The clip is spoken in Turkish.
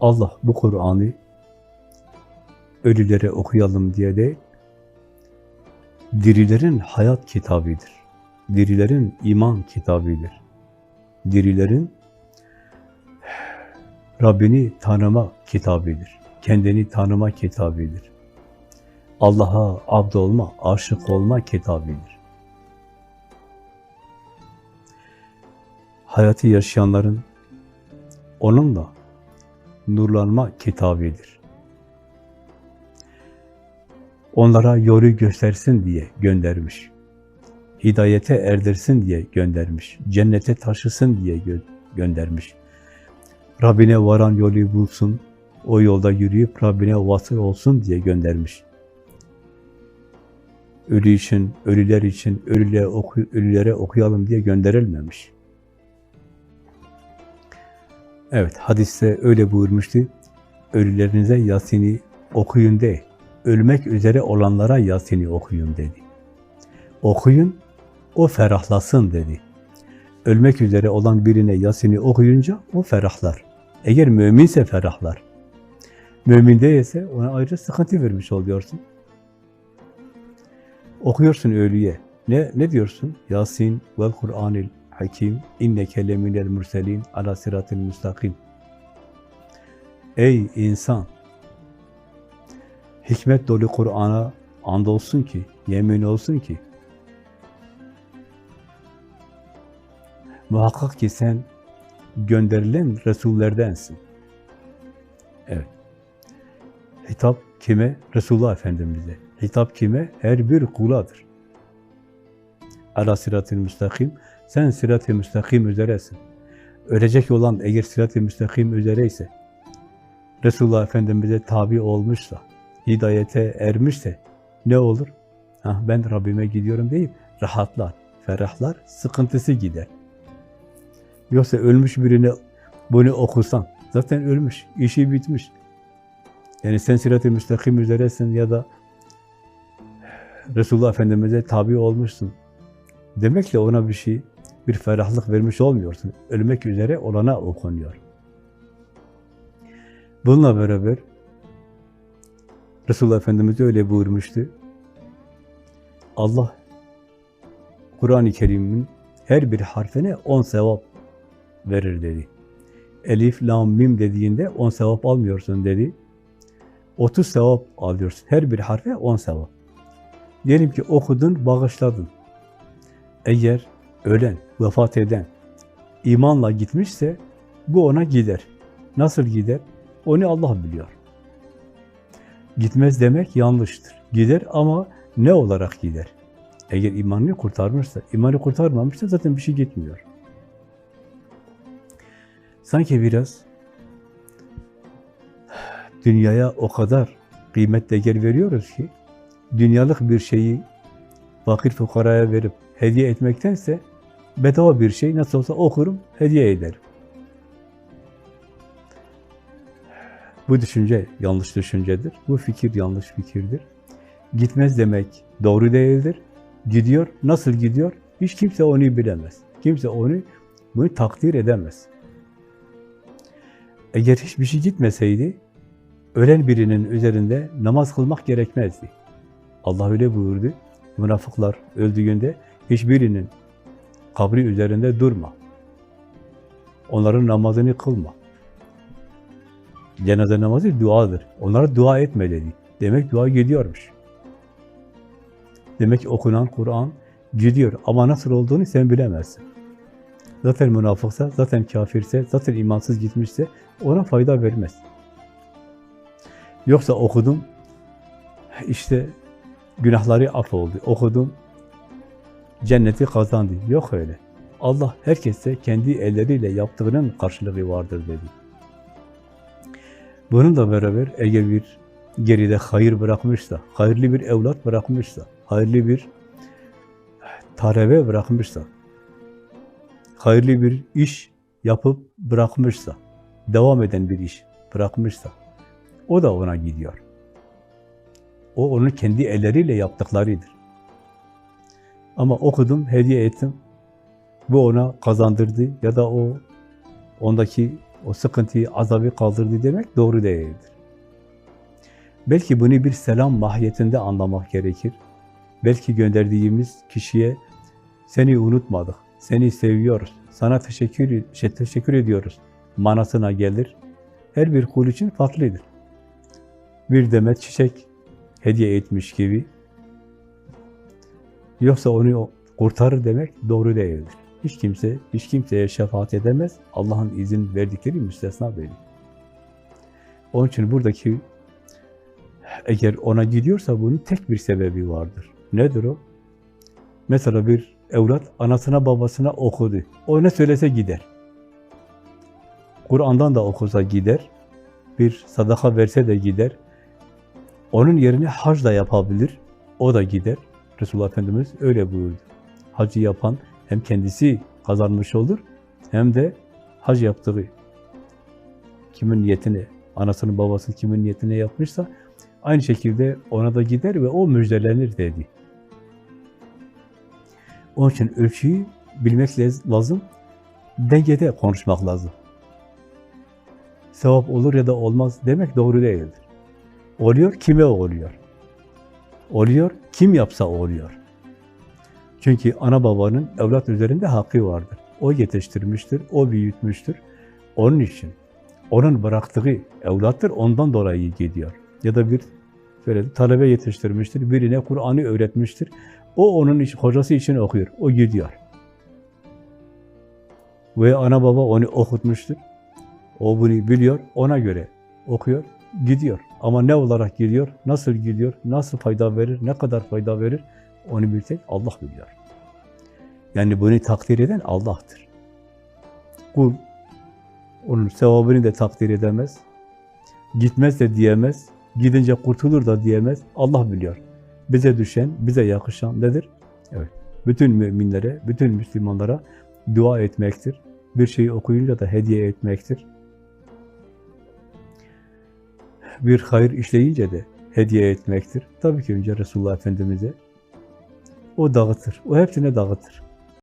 Allah bu Kur'an'ı ölülere okuyalım diye değil, dirilerin hayat kitabıdır. Dirilerin iman kitabıdır. Dirilerin Rabbini tanıma kitabıdır. Kendini tanıma kitabıdır. Allah'a abd olma, aşık olma kitabıdır. Hayatı yaşayanların onunla nurlanma kitabıdır. Onlara yolu göstersin diye göndermiş. Hidayete erdirsin diye göndermiş. Cennete taşısın diye gö göndermiş. Rabbine varan yolu bulsun, o yolda yürüyüp Rabbine vasıl olsun diye göndermiş. Ölü için, ölüler için, ölülere, oku, ölülere okuyalım diye gönderilmemiş. Evet, hadiste öyle buyurmuştu. Ölülerinize Yasin'i okuyun değil, ölmek üzere olanlara Yasin'i okuyun dedi. Okuyun, o ferahlasın dedi. Ölmek üzere olan birine Yasin'i okuyunca o ferahlar. Eğer müminse ferahlar. Mümin değilse ona ayrıca sıkıntı vermiş oluyorsun. Okuyorsun ölüye. Ne ne diyorsun? Yasin vel Kur'anil Hakim inneke leminel murselin ala siratil müstakim. Ey insan! Hikmet dolu Kur'an'a andolsun ki, yemin olsun ki muhakkak ki sen gönderilen Resullerdensin. Evet. Hitap kime? Resulullah Efendimiz'e. Hitap kime? Her bir kuladır. Ala sırat-ı müstakim. Sen sırat-ı müstakim üzeresin. Ölecek olan eğer sırat-ı müstakim üzereyse, Resulullah Efendimiz'e tabi olmuşsa, hidayete ermişse ne olur? Ha, ben Rabbime gidiyorum deyip rahatlar, ferahlar, sıkıntısı gider. Yoksa ölmüş birine bunu okusan, zaten ölmüş, işi bitmiş. Yani sen sirat-ı müstakim üzeresin ya da Resulullah Efendimiz'e tabi olmuşsun. Demekle ona bir şey, bir ferahlık vermiş olmuyorsun. Ölmek üzere olana okunuyor. Bununla beraber Resulullah Efendimiz öyle buyurmuştu. Allah Kur'an-ı Kerim'in her bir harfine on sevap verir dedi. Elif, lam, mim dediğinde on sevap almıyorsun dedi. 30 sevap alıyorsun. Her bir harfe 10 sevap. Diyelim ki okudun, bağışladın. Eğer ölen, vefat eden imanla gitmişse bu ona gider. Nasıl gider? Onu Allah biliyor. Gitmez demek yanlıştır. Gider ama ne olarak gider? Eğer imanını kurtarmışsa, imanı kurtarmamışsa zaten bir şey gitmiyor. Sanki biraz dünyaya o kadar kıymet değer veriyoruz ki dünyalık bir şeyi fakir fukaraya verip hediye etmektense bedava bir şey nasıl olsa okurum, hediye ederim. Bu düşünce yanlış düşüncedir. Bu fikir yanlış fikirdir. Gitmez demek doğru değildir. Gidiyor. Nasıl gidiyor? Hiç kimse onu bilemez. Kimse onu bunu takdir edemez. Eğer hiçbir şey gitmeseydi, ölen birinin üzerinde namaz kılmak gerekmezdi. Allah öyle buyurdu. Münafıklar öldüğünde hiçbirinin kabri üzerinde durma. Onların namazını kılma. Cenaze namazı duadır. Onlara dua etme dedi. Demek dua gidiyormuş. Demek ki okunan Kur'an gidiyor. Ama nasıl olduğunu sen bilemezsin. Zaten münafıksa, zaten kafirse, zaten imansız gitmişse ona fayda vermez. Yoksa okudum, işte günahları af oldu. Okudum, cenneti kazandı. Yok öyle. Allah herkese kendi elleriyle yaptığının karşılığı vardır dedi. Bununla beraber eğer bir geride hayır bırakmışsa, hayırlı bir evlat bırakmışsa, hayırlı bir talebe bırakmışsa, hayırlı bir iş yapıp bırakmışsa, devam eden bir iş bırakmışsa, o da ona gidiyor. O onun kendi elleriyle yaptıklarıdır. Ama okudum, hediye ettim. Bu ona kazandırdı ya da o ondaki o sıkıntıyı, azabı kaldırdı demek doğru değildir. Belki bunu bir selam mahiyetinde anlamak gerekir. Belki gönderdiğimiz kişiye seni unutmadık, seni seviyoruz, sana teşekkür, şey, teşekkür ediyoruz manasına gelir. Her bir kul için farklıdır. Bir demet çiçek hediye etmiş gibi. Yoksa onu kurtarır demek doğru değildir. Hiç kimse, hiç kimseye şefaat edemez. Allah'ın izin verdikleri müstesna değil. Onun için buradaki eğer ona gidiyorsa bunun tek bir sebebi vardır. Nedir o? Mesela bir evlat anasına babasına okudu. O ne söylese gider. Kur'an'dan da okusa gider. Bir sadaka verse de gider. Onun yerine hac da yapabilir. O da gider. Resulullah Efendimiz öyle buyurdu. Hacı yapan hem kendisi kazanmış olur hem de hac yaptığı kimin niyetine, anasının babası kimin niyetine yapmışsa aynı şekilde ona da gider ve o müjdelenir dedi. Onun için ölçüyü bilmek lazım, dengede konuşmak lazım. Sevap olur ya da olmaz demek doğru değildir. Oluyor, kime oluyor? Oluyor, kim yapsa oluyor. Çünkü ana babanın evlat üzerinde hakkı vardır. O yetiştirmiştir, o büyütmüştür. Onun için, onun bıraktığı evlattır, ondan dolayı gidiyor. Ya da bir böyle talebe yetiştirmiştir, birine Kur'an'ı öğretmiştir. O onun iş, hocası için okuyor, o gidiyor. Ve ana baba onu okutmuştur. O bunu biliyor, ona göre okuyor, gidiyor. Ama ne olarak gidiyor, nasıl gidiyor, nasıl fayda verir, ne kadar fayda verir, onu bir Allah biliyor. Yani bunu takdir eden Allah'tır. Kul, onun sevabını da takdir edemez, gitmez de diyemez, gidince kurtulur da diyemez, Allah biliyor. Bize düşen, bize yakışan nedir? Evet, bütün müminlere, bütün Müslümanlara dua etmektir. Bir şeyi okuyunca da hediye etmektir. Bir hayır işleyince de hediye etmektir. Tabii ki önce Resulullah Efendimiz'e o dağıtır. O hepsine dağıtır.